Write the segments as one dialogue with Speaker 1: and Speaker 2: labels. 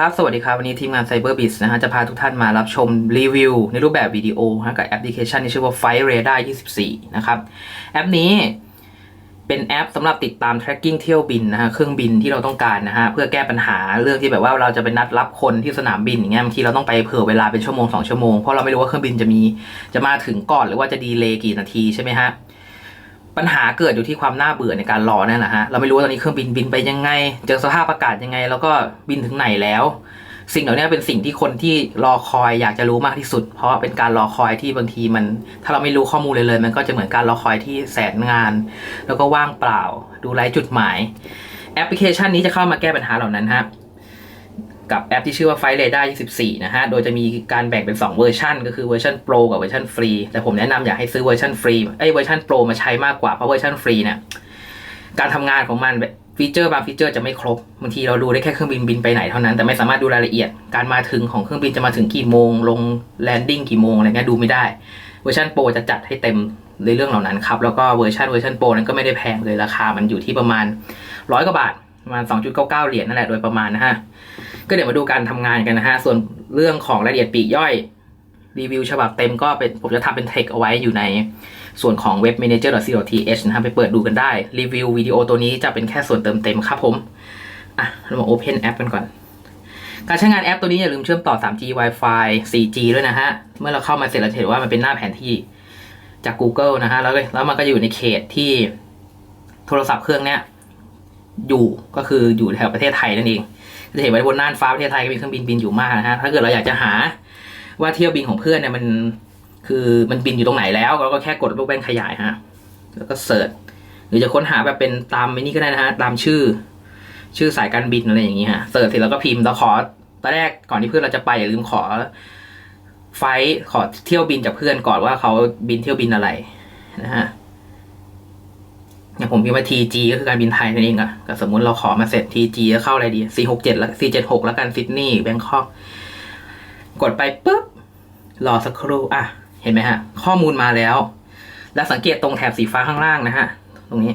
Speaker 1: ครับ สวัสดีครับ วันนี้ทีมงาน CyberBiz นะฮะจะพาทุกท่านมารับชมรีวิว ในรูปแบบวิดีโอฮะกับแอปพลิเคชันที่ชื่อว่า Flight Radar 24 นะครับ แอปนี้เป็นแอปสำหรับติดตาม tracking เที่ยวบินนะฮะเครื่องบินที่เราต้องการนะฮะเพื่อแก้ปัญหาเรื่องที่แบบว่าเราจะไปนัดรับคนที่สนามบินอย่างเงี้ยบางทีเราต้องไปเผื่อเวลาเป็นชั่วโมง2ชั่วโมงเพราะเราไม่รู้ว่าเครื่องบินจะมีจะมาถึงก่อนหรือว่าจะดีเลย์กี่นาทีใช่ไหมฮะ ปัญหาเกิดอยู่ที่ความน่าเบื่อในการรอนั่นแหละฮะ เราไม่รู้ว่าตอนนี้เครื่องบินบินไปยังไง เจอสภาพอากาศยังไง แล้วก็บินถึงไหนแล้ว สิ่งเหล่านี้เป็นสิ่งที่คนที่รอคอยอยากจะรู้มากที่สุด เพราะาเป็นการรอคอยที่บางทีมัน ถ้าเราไม่รู้ข้อมูลเลยเลย มันก็จะเหมือนการรอคอยที่แสนงาน แล้วก็ว่างเปล่า ดูไร้จุดหมาย แอปพลิเคชันนี้จะเข้ามาแก้ปัญหาเหล่านั้นฮะ กับแอปที่ชื่อว่า Flight Radar 24 นะฮะ โดยจะมีการแบ่งเป็น 2 เวอร์ชันก็คือเวอร์ชัน Pro กับเวอร์ชันฟรี แต่ผมแนะนำอยากให้ซื้อเวอร์ชันฟรีไอ้ยเวอร์ชัน Pro มาใช้มากกว่า เพราะเวอร์ชันฟรีเนี่ยการทำงานของมันฟีเจอร์บางฟีเจอร์จะไม่ครบบางทีเราดูได้แค่เครื่องบินบินไปไหนเท่านั้น แต่ไม่สามารถดูรายละเอียด การมาถึงของเครื่องบินจะมาถึงกี่โมง ลงแลนดิ้งกี่โมงอะไรเงี้ยดูไม่ได้ เวอร์ชันโปรจะจัดให้เต็มในเรื่องเหล่านั้นครับ แล้วก็เวอร์ชันเวอร์ชันโปรนั้นก็ไม่ได้แพงเลยราคา มันอยู่ที่ประมาณร้อยกว่าบาท ประมาณ 2.99 เหรียญนั่นแหละโดยประมาณนะฮะ ก็เดี๋ยวมาดูการทำงานกันนะฮะ ส่วนเรื่องของรายละเอียดปีกย่อย รีวิวฉบับเต็มก็เป็นผมจะทำเป็นเทคเอาไว้อยู่ในส่วนของ webmanager.co.th นะครับไปเปิดดูกันได้ รีวิววิดีโอตัวนี้จะเป็นแค่ส่วนเติมเต็มครับผม อะ เรามา Open App กันก่อน การใช้งานแอปตัวนี้อย่าลืมเชื่อมต่อ 3G Wi-Fi 4G ด้วยนะฮะ เมื่อเราเข้ามาเสร็จเราจะเห็นว่ามันเป็นหน้าแผนที่จาก Google นะฮะ แล้วแล้วมันก็อยู่ในเขตที่โทรศัพท์เครื่องเนี้ย อยู่ก็คืออยู่แถวประเทศไทยนั่นเองจะเห็นไว้บนน่านฟ้าประเทศไทยก็มีเครื่องบินบินอยู่มากนะฮะถ้าเกิดเราอยากจะหาว่าเที่ยวบินของเพื่อนเนี่ยมันคือมันบินอยู่ตรงไหนแล้วเราก็แค่กดรูปแว่นขยายฮะแล้วก็เสิร์ชหรือจะค้นหาแบบเป็นตามไอ้นี่ก็ได้นะฮะตามชื่อ ชื่อสายการบินอะไรอย่างงี้ฮะเสิร์ชเสร็จแล้วก็พิมพ์เราขอตอนแรกก่อนที่เพื่อนเราจะไปอย่าลืมขอ ไฟล์ขอเที่ยวบินจากเพื่อนก่อนว่าเขาบินเที่ยวบินอะไรนะฮะ อย่างผมพิมพ์ว่า TG ก็คือการบินไทยนั่นเองอะก็สมมุติเราขอมาเสร็จ TG จะเข้าอะไรดี 467แล้ว476 แล้วกันซิดนีย์แบงคอกกดไปปุ๊บ รอสักครู่อะ เห็นไหมฮะ ข้อมูลมาแล้ว แล้วสังเกตตรงแถบสีฟ้าข้างล่างนะฮะ ตรงนี้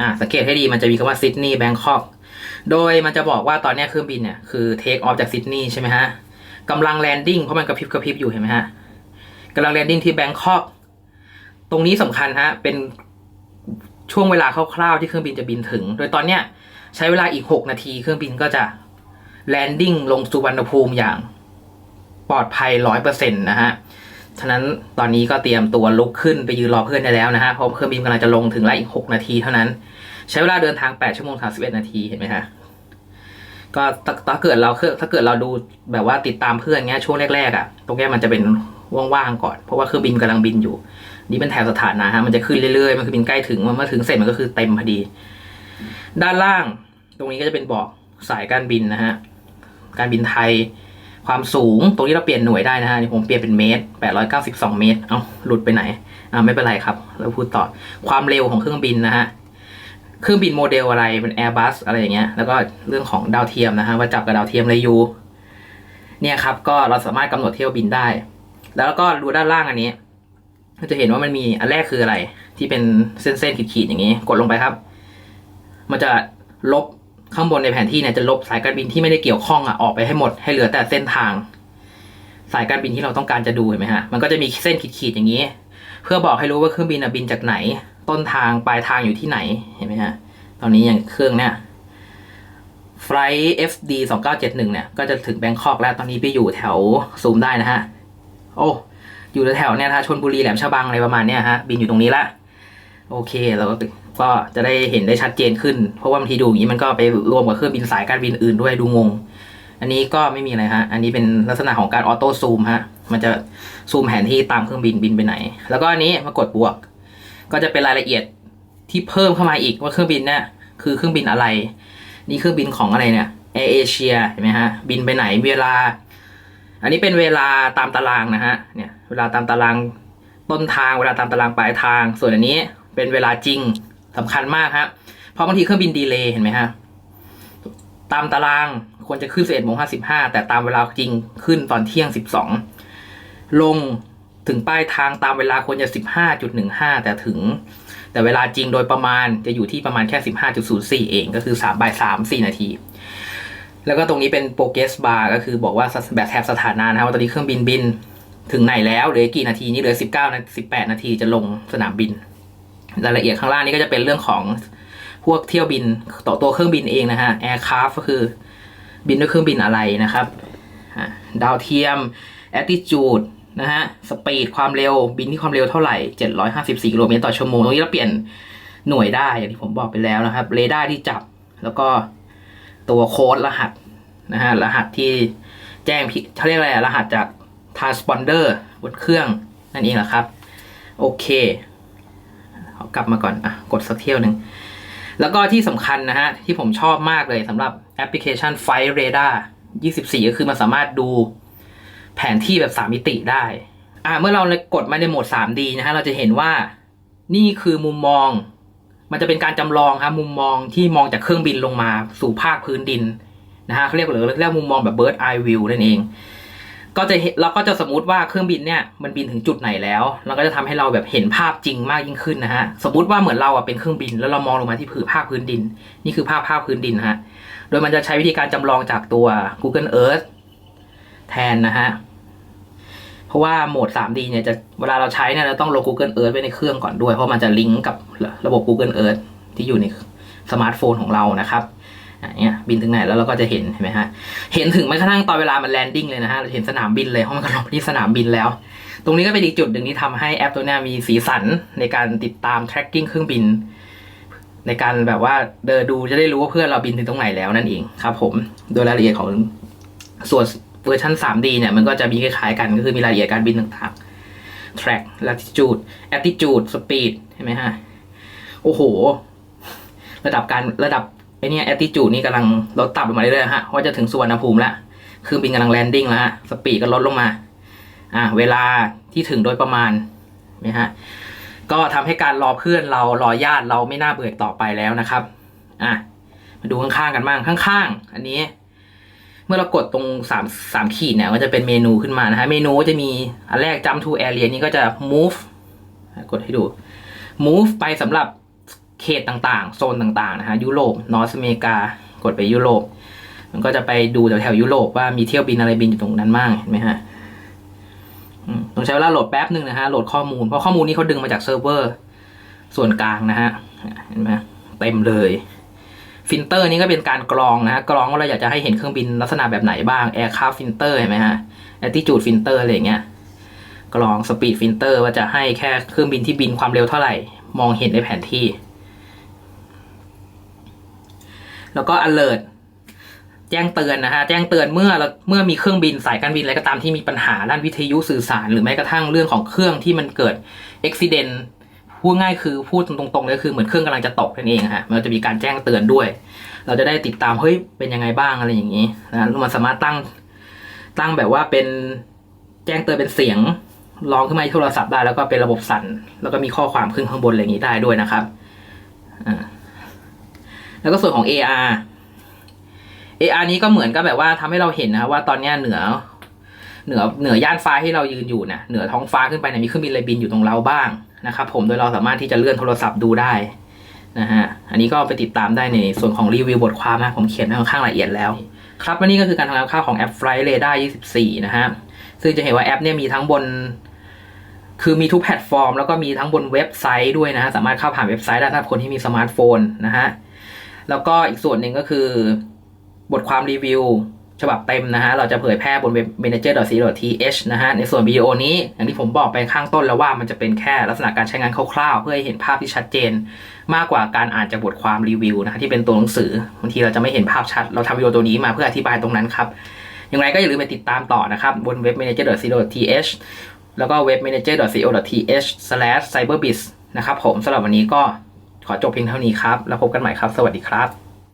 Speaker 1: อะ สังเกตให้ดีมันจะมีคำว่าซิดนีย์แบงคอกโดยมันจะบอกว่าตอนนี้เครื่องบินเนี่ย คือเทคออฟจากซิดนีย์ใช่ไหมฮะกำลังแลนดิ้งเพราะมันกระพริบกระพริบอยู่เห็นไหมฮะกำลังแลนดิ้งที่แบงคอกตรงนี้สำคัญฮะเป็น ช่วงเวลาคร่าวๆที่เครื่องบินจะบินถึง โดยตอนเนี้ยใช้เวลาอีก 6 นาที เครื่องบินก็จะแลนดิ้งลงสุวรรณภูมิอย่างปลอดภัยร้อยเปอร์เซ็นต์นะฮะ ฉะนั้นตอนนี้ก็เตรียมตัวลุกขึ้นไปยืนรอเพื่อนได้แล้วนะฮะ เพราะเครื่องบินกำลังจะลงถึงแล้วอีก 6 นาทีเท่านั้น ใช้เวลาเดินทาง 8 ชั่วโมง 31 นาที เห็นไหมฮะ ก็ถ้าเกิดเราถ้าเกิดเราดูแบบว่าติดตามเพื่อนเงี้ยช่วงแรกๆอะ ตรงนี้มันจะเป็นว่างๆก่อน เพราะว่าเครื่องบินกำลังบินอยู่ นี่เป็นแถบสถานะฮะมันจะขึ้นเรื่อยๆ มันคือบินใกล้ถึงมันเมื่อถึงเสร็จมันก็คือเต็มพอดี ด้านล่าง ตรงนี้ก็จะเป็นบอกสายการบินนะฮะการบินไทยความสูงตรงนี้เราเปลี่ยนหน่วยได้นะฮะนี่ผมเปลี่ยนเป็นเมตร 892 เมตร เอ้าหลุดไปไหนอ่าไม่เป็นไรครับ เราพูดต่อความเร็วของเครื่องบินนะฮะเครื่องบินโมเดลอะไรเป็น Airbus อะไรอย่างเงี้ย แล้วก็เรื่องของดาวเทียมนะฮะว่าจับกับดาวเทียมอะไรอยู่เนี่ยครับก็เราสามารถกำหนดเที่ยวบินได้ แล้วก็ดูด้านล่างอันนี้ เราจะเห็นว่ามันมีอันแรกคืออะไร ที่เป็นเส้นๆขีดๆอย่างนี้ กดลงไปครับ มันจะลบข้างบนในแผนที่เนี่ยจะลบสายการบินที่ไม่ได้เกี่ยวข้องอะออกไปให้หมดให้เหลือแต่เส้นทาง สายการบินที่เราต้องการจะดูเห็นไหมฮะมันก็จะมีเส้นขีดๆอย่างนี้ เพื่อบอกให้รู้ว่าเครื่องบินบินจากไหน ต้นทางปลายทางอยู่ที่ไหนเห็นไหมฮะตอนนี้อย่างเครื่องเนี่ย Flight FD 2971เนี่ยก็จะถึงแบงคอกแล้วตอนนี้ไปอยู่แถวซูมได้นะฮะ โอ้ อยู่แถวเนี่ยนะชนบุรีแหลมฉบังอะไรประมาณเนี้ยฮะบินอยู่ตรงนี้ละโอเคเราก็ก็จะได้เห็นได้ชัดเจนขึ้น เพราะว่าบางทีดูอย่างนี้มันก็ไปรวมกับเครื่องบินสายการบินอื่นด้วยดูงง อันนี้ก็ไม่มีอะไรฮะ อันนี้เป็นลักษณะของการออโต้ซูมฮะ มันจะซูมแผนที่ตามเครื่องบินบินไปไหน แล้วก็อันนี้มากดบวก ก็จะเป็นรายละเอียดที่เพิ่มเข้ามาอีกว่าเครื่องบินเนี่ยคือเครื่องบินอะไร นี่เครื่องบินของอะไรเนี่ยแอร์เอเชียเห็นไหมฮะบินไปไหนเวลา อันนี้เป็นเวลาตามตารางนะฮะเนี่ยเวลาตามตารางต้นทางเวลาตามตารางปลายทาง ส่วนอันนี้เป็นเวลาจริงสำคัญมากฮะเพราะบางทีเครื่องบินดีเลย์เห็นไหมฮะตามตารางควรจะขึ้น11โมง55แต่ตามเวลาจริงขึ้นตอนเที่ยง12ลงถึงป้ายทางตามเวลาควรจะ15.15แต่ถึง แต่เวลาจริงโดยประมาณจะอยู่ที่ประมาณแค่15.04เองก็คือ3บ่าย3 4นาที แล้วก็ตรงนี้เป็น progress bar ก็คือบอกว่าแบบแถบสถานะนะครับว่าตอนนี้เครื่องบินบิน ถึงไหนแล้วเหลือกี่นาทีนี้เหลือ 19นา18 นาทีจะลงสนามบินรายละเอียดข้างล่างนี้ก็จะเป็นเรื่องของพวกเที่ยวบินต่อตัวเครื่องบินเองนะฮะ aircraft ก็คือบินด้วยเครื่องบินอะไรนะครับดาวเทียม attitude นะฮะ speed ความเร็วบินที่ความเร็วเท่าไหร่ 754กิโลเมตรต่อชั่วโมงตรงนี้เราเปลี่ยนหน่วยได้อย่างที่ผมบอกไปแล้วนะครับเรดาร์ที่จับแล้วก็ ตัวโค้ดรหัสนะฮะรหัสที่แจ้งเขาเรียกอะไรอะรหัสจาก transponder บนเครื่องนั่นเองแหละครับ โอเคเอากลับมาก่อนอะกดสักเที่ยวหนึ่งแล้วก็ที่สำคัญนะฮะ ที่ผมชอบมากเลยสำหรับแอปพลิเคชัน Flight Radar 24 ก็คือมันสามารถดูแผนที่แบบ 3 มิติได้ อ่าเมื่อเรากดมาในโหมด 3D นะฮะ เราจะเห็นว่านี่คือมุมมอง มันจะเป็นการจำลองครับมุมมองที่มองจากเครื่องบินลงมาสู่ภาคพื้นดินนะฮะเขาเรียกหรือเรียกมุมมองแบบ bird eye view นั่นเอง ก็จะเห็นเราก็จะสมมติว่าเครื่องบินเนี่ยมันบินถึงจุดไหนแล้วเราก็จะทำให้เราแบบเห็นภาพจริงมากยิ่งขึ้นนะฮะสมมติว่าเหมือนเราอะเป็นเครื่องบิน แล้วเรามองลงมาที่ผืนภาคพื้นดิน นี่คือภาพภาพพื้นดินฮะโดยมันจะใช้วิธีการจำลองจากตัว Google Earth แทนนะฮะ เพราะว่าโหมด 3D เนี่ยจะเวลาเราใช้เนี่ยเราต้องลง Google Earth ไว้ในเครื่องก่อนด้วย เพราะมันจะลิงก์กับระบบ Google Earth ที่อยู่ในสมาร์ทโฟนของเรานะครับอย่างเงี้ยบินถึงไหนแล้วเราก็จะเห็นเห็นไหมฮะเห็นถึงแม้กระทั่งตอนเวลามันแลนดิ้งเลยนะฮะเราเห็นสนามบินเลยเพราะมันก็ลงไปที่สนามบินแล้ว ตรงนี้ก็เป็นอีกจุดหนึ่งที่ทำให้แอปตัวเนี้ยมีสีสันในการติดตาม tracking เครื่องบิน ในการแบบว่าเดินดูจะได้รู้ว่าเพื่อนเราบินถึงตรงไหนแล้วนั่นเองครับ ผมโดยรายละเอียดของส่วน เวอร์ชัน 3D เนี่ยมันก็จะมีคล้ายๆกันก็คือมีรายละเอียดการบินต่างๆ track latitude attitude speed เห็นไหมฮะ โอ้โห ระดับการระดับไอเนี้ย attitude นี่กำลังลดต่ำลงมาเรื่อยๆฮะว่าจะถึงสุวรรณภูมิล้วเครื่อบินกำลังแลนดิ้งแล้วฮะสปีดก็ลดลงมา อ่า เวลาที่ถึงโดยประมาณนะฮะก็ทำให้การรอเพื่อนเรารอญาติเราไม่น่าเบื่อต่อไปแล้วนะครับ อะ มาดูข้างๆกันบ้างข้างๆ อันนี้ เมื่อเรากดตรงสามสามขีดเนี่ยก็จะเป็นเมนูขึ้นมานะฮะ เมนูจะมีอันแรก jump to area นี้ก็จะ move กดให้ดู move ไปสำหรับเขตต่างๆ โซนต่างๆ นะฮะ ยุโรป นอร์สอเมริกา กดไปยุโรป มันก็จะไปดูแถวๆยุโรปว่ามีเที่ยวบินอะไรบินอยู่ตรงนั้นบ้างเห็นไหมฮะต้องใช้เวลาโหลดแป๊บหนึ่งนะฮะ โหลดข้อมูล เพราะข้อมูลนี้เขาดึงมาจากเซิร์ฟเวอร์ ส่วนกลางนะฮะ เห็นไหมเต็มเลย ฟิลเตอร์นี้ก็เป็นการกรองนะกรองว่าเราอยากจะให้เห็นเครื่องบินลักษณะแบบไหนบ้าง Aircraft Filter เห็นไหมฮะ Attitude Filter อะไรอย่างเงี้ยกรอง Speed Filter ว่าจะให้แค่เครื่องบินที่บินความเร็วเท่าไหร่ มองเห็นในแผนที่ แล้วก็ alert แจ้งเตือนนะฮะแจ้งเตือนเมื่อเราเมื่อมีเครื่องบินสายการบินอะไรก็ตามที่มีปัญหาด้านวิทยุสื่อสาร หรือแม้กระทั่งเรื่องของเครื่องที่มันเกิดอุบิเหตุ พูดง่ายคือพูดตรงๆเลยคือเหมือนเครื่องกำลังจะตกนั่นเองฮะมันจะมีการแจ้งเตือนด้วย เราจะได้ติดตามเฮ้ยเป็นยังไงบ้างอะไรอย่างนี้นะมันสามารถตั้งตั้งแบบว่าเป็นแจ้งเตือนเป็นเสียงร้องขึ้นมาที่โทรศัพท์ได้แล้วก็เป็นระบบสั่นแล้วก็มีข้อความขึ้นข้างบนอะไรอย่างนี้ได้ด้วยนะครับแล้วก็ส่วนของ AR AR นี้ก็เหมือนกับแบบว่าทำให้เราเห็นนะครับว่าตอนนี้เหนือ เหนือเหนือย่านฟ้าที่เรายืนอยู่น่ะเหนือท้องฟ้าขึ้นไปเนี่ยมีเครื่องบินอะไรบินอยู่ตรงเราบ้างนะครับผมโดยเราสามารถที่จะเลื่อนโทรศัพท์ดูได้นะฮะอันนี้ก็ไปติดตามได้ในส่วนของรีวิวบทความนะผมเขียนไว้ค่อนข้างละเอียดแล้ว ครับและนี่ก็คือการทำงานค่าของแอป Flight Radar 24 นะฮะซึ่งจะเห็นว่าแอปเนี่ยมีทั้งบน คือมีทุกแพลตฟอร์ม แล้วก็มีทั้งบนเว็บไซต์ด้วยนะฮะสามารถเข้าผ่านเว็บไซต์ได้ถ้าคนที่มีสมาร์ทโฟนนะฮะแล้วก็อีกส่วนหนึ่งก็คือบทความรีวิว ฉบับเต็มนะฮะ เราจะเผยแพร่บนเว็บ manager.co.th นะฮะ ในส่วนวิดีโอนี้ อย่างที่ผมบอกไปข้างต้นแล้วว่ามันจะเป็นแค่ลักษณะการใช้งานคร่าวๆ เพื่อให้เห็นภาพที่ชัดเจน มากกว่าการอ่านจากบทความรีวิวนะะที่เป็นตัวหนังสือบางทีเราจะไม่เห็นภาพชัด เราทำวิดีโอตัวนี้มาเพื่ออธิบายตรงนั้นครับ อย่างไรก็อย่าลืมไปติดตามต่อนะครับบนเว็บ manager.co.th แล้วก็เว็บ manager.co.th/cyberbiz นะครับผมสำหรับวันนี้ก็ขอจบเพียงเท่านี้ครับ แล้วพบกันใหม่ครับ สวัสดีครับ